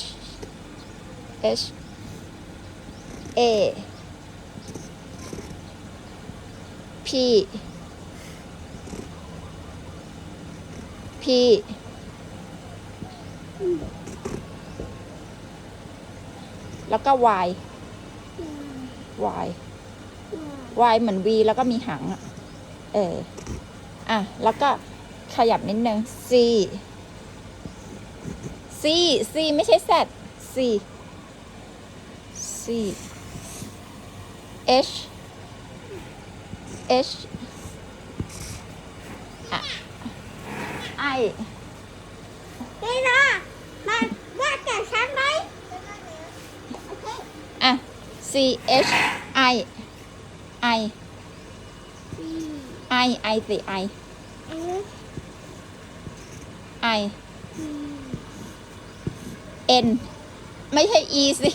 H H A P P แล้วก็ Y Y Y เหมือน V แล้วก็มีหางอะเออ อะ แล้วก็ขยับนิดนึง C C C ไม่ใช่ Z C C H H อะ I นี่นะมาว่าแต่ฉันไหมโอเคอะ C H I I สี่ I I สิ I เอส I สี่ N ไม่ใช่ E สิ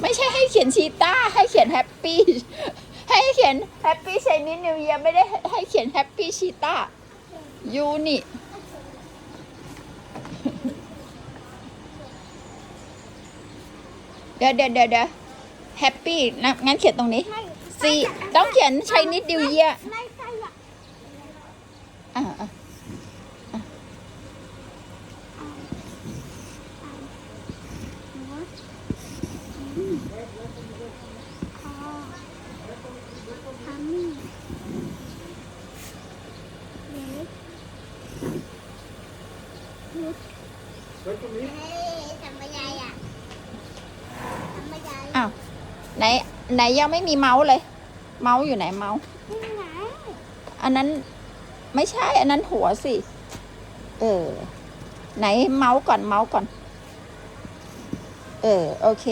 ไม่ใช่ให้เขียนชีต้า ให้เขียนแฮปปี้ ให้เขียนแฮปปี้ i ชนิ e นิว e ย r ไม่ได้ให้เขียนแฮปปี้ชีต้ายูนี่เดี๋ยวเดี๋ยวเดี๋ยวเดดแฮปปี้นะงั้นเขียนตรงนี้ซีต้องเขียนไม่ใช่อะอ่าอะหัวเยุดเฮ้ยทำอะไร อะทำอะไรอ้าวไหนไหนยังไม่มีเมาส์เลย เมาส์อยู่ไหนเมาส์ที่ไหนอันนั้น ไม่ใช่ อันนั้นหัวสิ เออ ไหนเมาส์ก่อนเมาส์ก่อน เออ โอเค